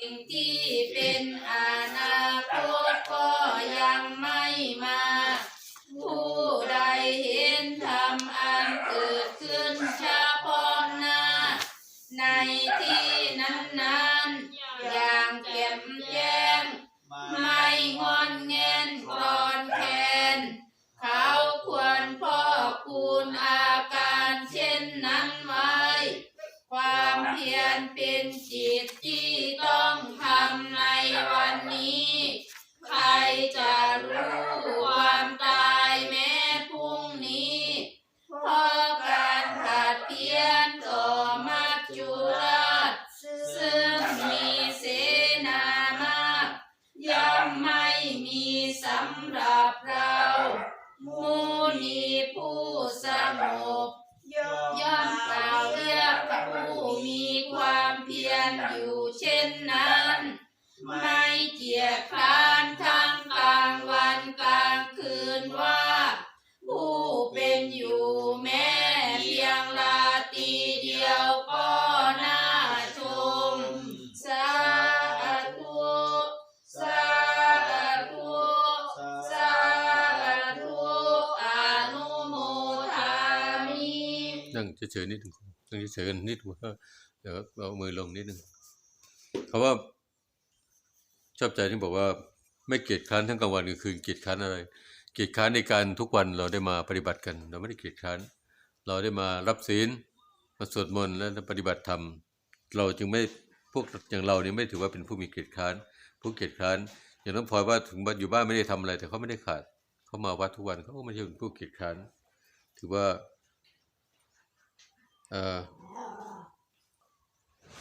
สิ่งที่เป็นอนาคต ไม่เกียจคร้านทั้งกลางวันกลางคืนว่า ผู้เป็นอยู่แม้เพียงลาตรีเดียวก็น่าชมสาธุสาธุสาธุอนุโมทามินั่งเฉยๆนิดหนึ่งนั่งเฉยๆกันนิดหนึ่งว่าเดี๋ยวเอามือลงนิดหนึ่งเขาว่า ชอบใจที่บอกว่าไม่เกียจค้านทั้งกลางวันกลางคืนเกียจค้านอะไร เกียจค้านในการทุกวันเราได้มาปฏิบัติกัน เราไม่ได้เกียจค้าน เราได้มารับศีลมาสวดมนต์และปฏิบัติธรรม เราจึงไม่พวกอย่างเราเนี่ยไม่ถือว่าเป็นผู้มีเกียรติค้าน ผู้เกียรติค้าน อย่างน้องพลอยว่าถึงบ้านอยู่บ้านไม่ได้ทำอะไร แต่เขาไม่ได้ขาด เขามาวัดทุกวันเขาก็ไม่ใช่เป็นผู้เกียรติค้าน ถือว่า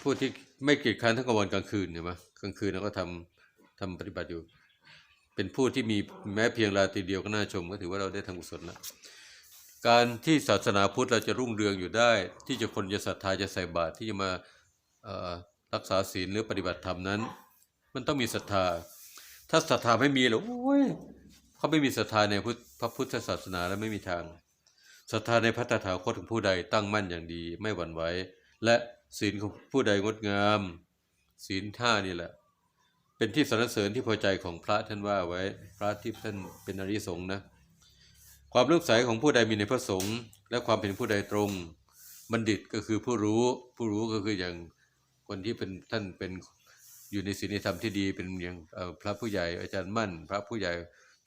ผู้ที่ไม่เกียรติค้านทั้งกลางวันกลางคืนเนี่ยมั้ยกลางคืนเราก็ทำ ทำปฏิบัติอยู่ เป็นผู้ที่มีแม้เพียงราตรีเดียวก็น่าชม ก็ถือว่าเราได้ทำกุศลแล้วการที่ศาสนาพุทธเราจะรุ่งเรืองอยู่ได้ ที่จะคนจะศรัทธาจะใส่บาตรที่จะมารักษาศีลหรือปฏิบัติธรรมนั้น มันต้องมีศรัทธา ถ้าศรัทธาไม่มีแล้วโอ้ยเขาไม่มีศรัทธาในพพระพุทธศาสนาแล้วไม่มีทางศรัทธาในพระตถาคตของผู้ใดตั้งมั่นอย่างดีไม่หวั่นไหวและศีลของผู้ใดงดงาม ศีลท่านี่แหละ เป็นที่สรรเสริญที่พอใจของพระท่านว่าไว้ พระที่ท่านเป็นอริสงฆ์นะความเลื่อมใสของผู้ใดมีในพระสงฆ์และความเป็นผู้ใดตรง บัณฑิตก็คือผู้รู้ ผู้รู้ก็คืออย่างคนที่เป็นท่านเป็นอยู่ในศีลธรรมที่ดีเป็นอย่างพระผู้ใหญ่อาจารย์มั่น พระผู้ใหญ่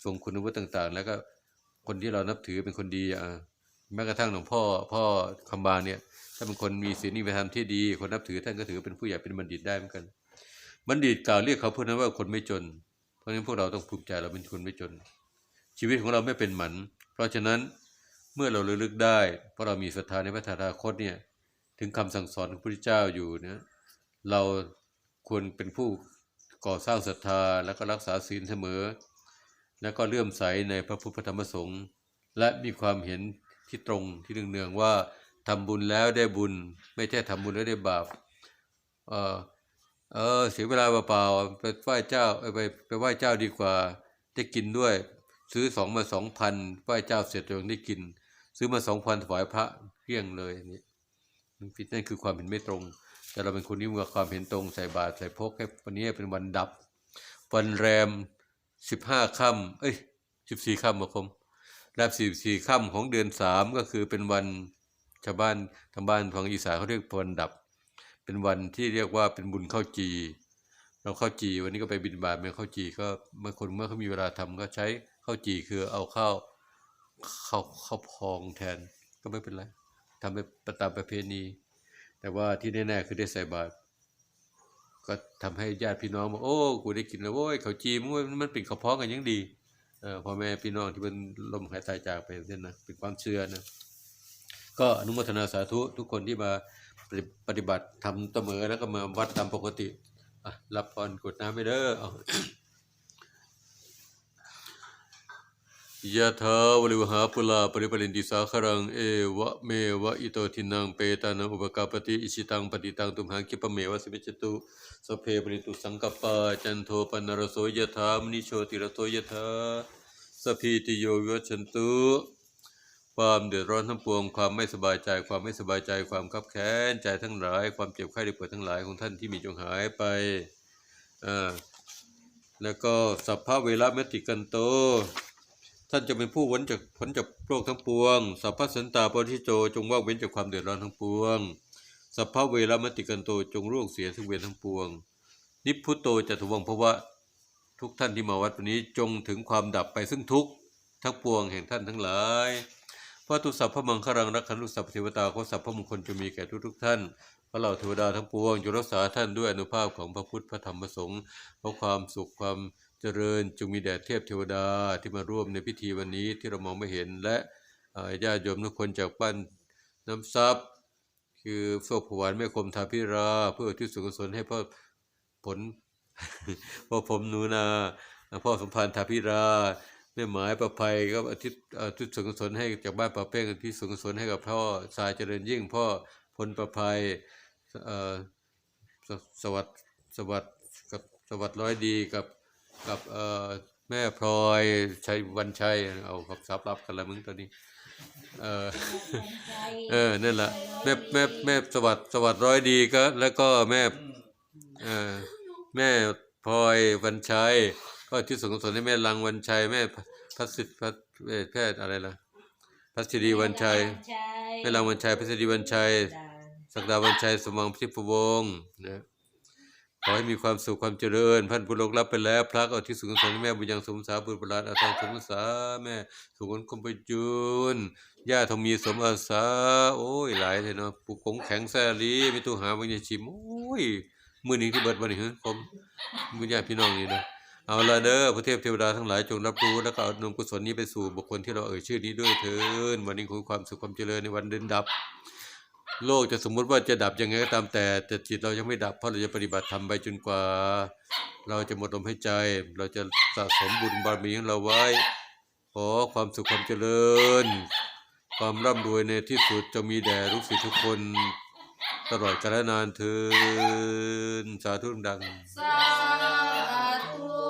ทรงคุณวุฒิต่าง ๆ แล้วก็คนที่เรานับถือเป็นคนดีอะแม้กระทั่งหลวงพ่อพ่อคำบาลเนี่ยถ้าเป็นคนมีศีลมีธรรมที่ดี คนนับถือท่านก็ถือเป็นผู้ใหญ่เป็นบัณฑิตได้เหมือนกัน บัณฑิตกล่าวเรียกเขาเพื่อนั้นว่าคนไม่จน เพราะฉะนั้นพวกเราต้องภูมิใจเราเป็นคนไม่จน ชีวิตของเราไม่เป็นหมัน เพราะฉะนั้นเมื่อเราระลึกได้ เพราะเรามีศรัทธาในพระธาคตเนี่ยถึงคำสั่งสอนของพระพุทธเจ้าอยู่นะเราควรเป็นผู้ก่อสร้างศรัทธาแล้วก็รักษาศีลเสมอ แล้วก็เลื่อมใสในพระพุทธธรรมสงฆ์และมีความเห็นที่ตรงที่เนืองๆว่าทำบุญแล้วได้บุญ ไม่ใช่ทำบุญแล้วได้บาป เออเสียเวลาเปล่าๆไปไหว้เจ้าไปไปไหว้เจ้าดีกว่า ได้กินด้วย ซื้อสองมาสองพันไหว้เจ้าเสร็จยังได้กิน ซื้อมาสองพันถวายพระเพียงเลยนี่มันผิดนั่นคือความเห็นไม่ตรง แต่เราเป็นคนที่มีความเห็นตรงใส่บาตรใส่พกให้วันนี้เป็นวันดับ วันแรมสิบห้าค่ำเอ้ยสิบสี่ค่ำมาคมแรมสิบสี่ค่ำของเดือนสามก็คือเป็นวันชาวบ้านทางบ้านฝั่งอีสานเขาเรียกวันดับ เป็นวันที่เรียกว่าเป็นบุญข้าวจี เราข้าวจี วันนี้ก็ไปบินบาตเมื่อข้าวจีก็เมื่อคนเมื่อเขามีเวลาทำก็ใช้ข้าวจีคือเอาข้าวข้าวข้าวพองแทนก็ไม่เป็นไรทำไปตามประเพณี แต่ว่าที่แน่ๆคือได้ใส่บาตรก็ทำให้ญาติพี่น้องบอกโอ้กูได้กินแล้วโว้ยข้าวจีมันมันเป็นข้าวพองกันยังดีเออพ่อแม่พี่น้องที่เป็นลมหายใจจากไปเช่นนะเป็นความเชื่อนะก็อนุโมทนาสาธุทุกคนที่มา ปฏิบัติทำเสมอแล้วก็มาวัดตามปกติรับพรกดน้ำไปเด้อยะถาวริวหาปุลาปริปรินติสาครังเอวะเมวะอิโตทินังเปตานังอุปกาปติอิชิตังปฏิตังตุมหังคิปะเมวะสิมิจตุสพเพปริตุสังกปาจันโทปนรโสยะถามนิโชติรโสยะถาสพพีติโยวิวัชชันตุ ความเดือดร้อนทั้งปวง ความไม่สบายใจ ความไม่สบายใจ ความคับแค้นใจทั้งหลาย ความเจ็บไข้ได้ป่วยทั้งหลายของท่านที่มีจงหายไปอ่าแล้วก็สัพพะเวรมติกันโต ท่านจะเป็นผู้พ้นจากพ้นจากโรคทั้งปวง สัพพะสันตาปริโจจงว่างเว้นจากความเดือดร้อนทั้งปวง สัพพะเวรมติกันโตจงร่วงเสียซึ่งเวรทั้งปวง นิพพุโตจะถวังเพราะว่าทุกท่านที่มาวัดวันนี้จงถึงความดับไปซึ่งทุกทั้งปวงแห่งท่านทั้งหลาย พระตุสัพพะมังครังรักขันตุสัพพะเทวตาขอสัพพมงคลจะมีแก่ทุกทุกท่านพระเหล่าเทวดาทั้งปวงจงรักษาท่านด้วยอนุภาพของพระพุทธพระธรรมพระสงฆ์เพราะความสุขความเจริญจงมีแด่เทพเทวดาที่มาร่วมในพิธีวันนี้ที่เรามองไม่เห็นและญาติโยมทุกคนจากบ้านน้ำซับคือโศกผวานแม่คมทาพิรา เพื่อที่สุขสนให้พ่อผลพ่อผมนูนาพ่อสมพันธาพิรา แม่หมายประภัยก็อาทิตย์อาทิตย์สุขสนให้จากบ้านประเป้งที่สุขสนให้กับพ่อสายเจริญยิ่งพ่อพลประภัยเอ่อสสวัสดิ์สวัสดิ์กับสวัสดิ์ร้อยดีกับกับเอ่อแม่พลอยชัยวันชัยเอากับซับรับกันละมึงตอนนี้เออเออนั่นแหละแม่แม่แม่สวัสดิ์สวัสดิ์ร้อยดีก็ แล้วก็แม่เออแม่พลอยวันชัย ก็ที่สงสนให้แม่ลังวันชัยแม่พัสิทธิ์พัฒเอ่อแพทย์อะไรล่ะพัชรีวันชัยแม่ลังวันชัยพัชรีวันชัยศักดาวันชัยสมวังพิพวงศ์นะขอให้มีความสุขความเจริญ พันผู้ลงรับไปแล้วพระก็เอาที่สุขสนให้แม่บุญยังสมสาบุญประหลาดอาทางสมสาแม่สุขนคมประจุนย่าทองมีสมอาสา โอ้ยหลายเลยเนาะปุกกงแข็งแซลีมีตู้หาบางอย่างชิมโอ้ยมือนี้ที่เบิดวันนี้ฮะผมมือญาติพี่น้องนี่นะ เอาละเด้อพระเทพเทวดาทั้งหลายจงรับรู้แล้วก็เอานมกุศลนี้ไปสู่บุคคลที่เราเอ่ยชื่อนี้ด้วยเถินวันนี้ขอความสุขความเจริญในวันเดินดับ โลกจะสมมุติว่าจะดับยังไงก็ตามแต่ แต่จิตเรายังไม่ดับเพราะเราจะปฏิบัติธรรมไปจนกว่า เราจะหมดลมหายใจ เราจะสะสมบุญบารมีของเราไว้ ขอความสุขความเจริญ ความร่ำรวยในที่สุดจะมีแด่ลูกศิษย์ทุกคนตลอดกาลนานเทินสาธุดังสาธุ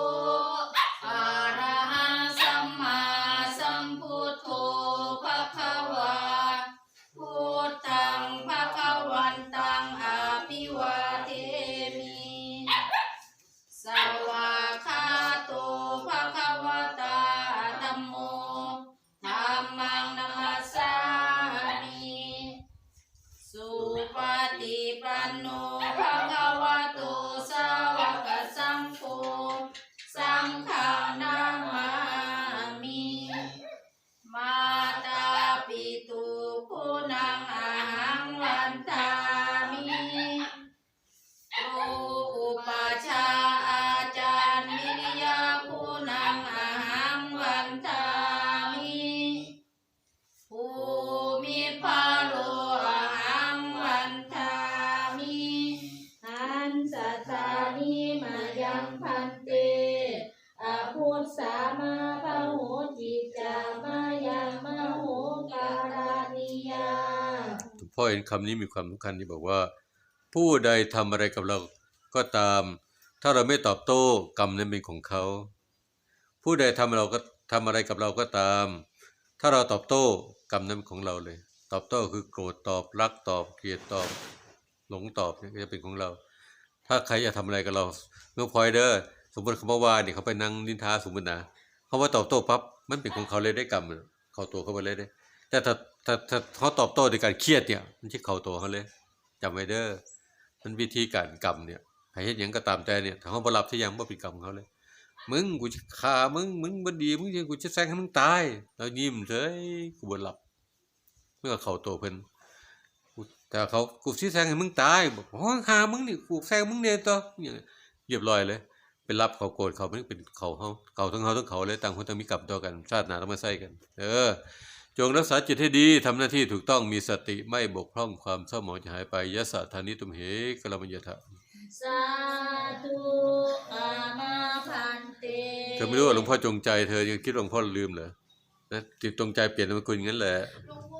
เห็นคำนี้มีความสำคัญที่บอกว่า ผู้ใดทำอะไรกับเราก็ตาม ถ้าเราไม่ตอบโต้กรรมนั้นเป็นของเขา ผู้ใดทำเราก็ทำอะไรกับเราก็ตาม ถ้าเราตอบโต้กรรมนั้นเป็นของเราเลย ตอบโต้คือโกรธตอบรักตอบเกลียดตอบ หลงตอบนี่จะเป็นของเรา ถ้าใครจะทำอะไรกับเราเมื่อพลอยเด้อสมมติเขามาว่าเนี่ยเขาไปนั่งนินทาสมมตินะเขาว่าตอบโต้ปั๊บมันเป็นของเขาเลยได้กรรมเขาตัวเขาไปเลยได้ แต่ถ้า ถ้าถ้าเขาตอบโต้ด้วยการเครียดเนี่ย มันจะเข้าตัวเขาเลยจำไว้เด้อมันวิธีการกรรมเนี่ยให้เฮ็ดหยังก็ตามแต่เนี่ยถ้าเขาบ่รับที่ยังบ่เป็นกรรมเขาเลย มึงกูจะฆ่ามึงมึงบ่ดีมึงจะกูจะแซงให้มึงตายแล้วยิ้มเฉยกูบ่รับเมื่อเข้าตัวเพิ่นกูแต่เขากูสิแซงให้มึงตายบอกอ๋อฆ่ามึงนี่กูแซงมึงเนี่ยต่ออย่างเรียบร้อยเลย เป็นรับเขาโกรธเขามันเป็นเขาเขาเขาทั้งเขาทั้งเขาเลยต่างคนต่างมีกรรมต่อกันชาติหนาต้องมาใส่กัน เออ จงรักษาจิตให้ดีทำหน้าที่ถูกต้องมีสติไม่บกพร่องความเศร้าหมองจะหายไปยะสะธานิตุมเหกลมัญญะทะสาธุอามาพันเตเธอไม่รู้ว่าหลวงพ่อจงใจเธอยังคิดว่าหลวงพ่อลืมเหรอนะจิตจงใจเปลี่ยนนามสกุลอย่างนั้นแหละหลวงพ่อ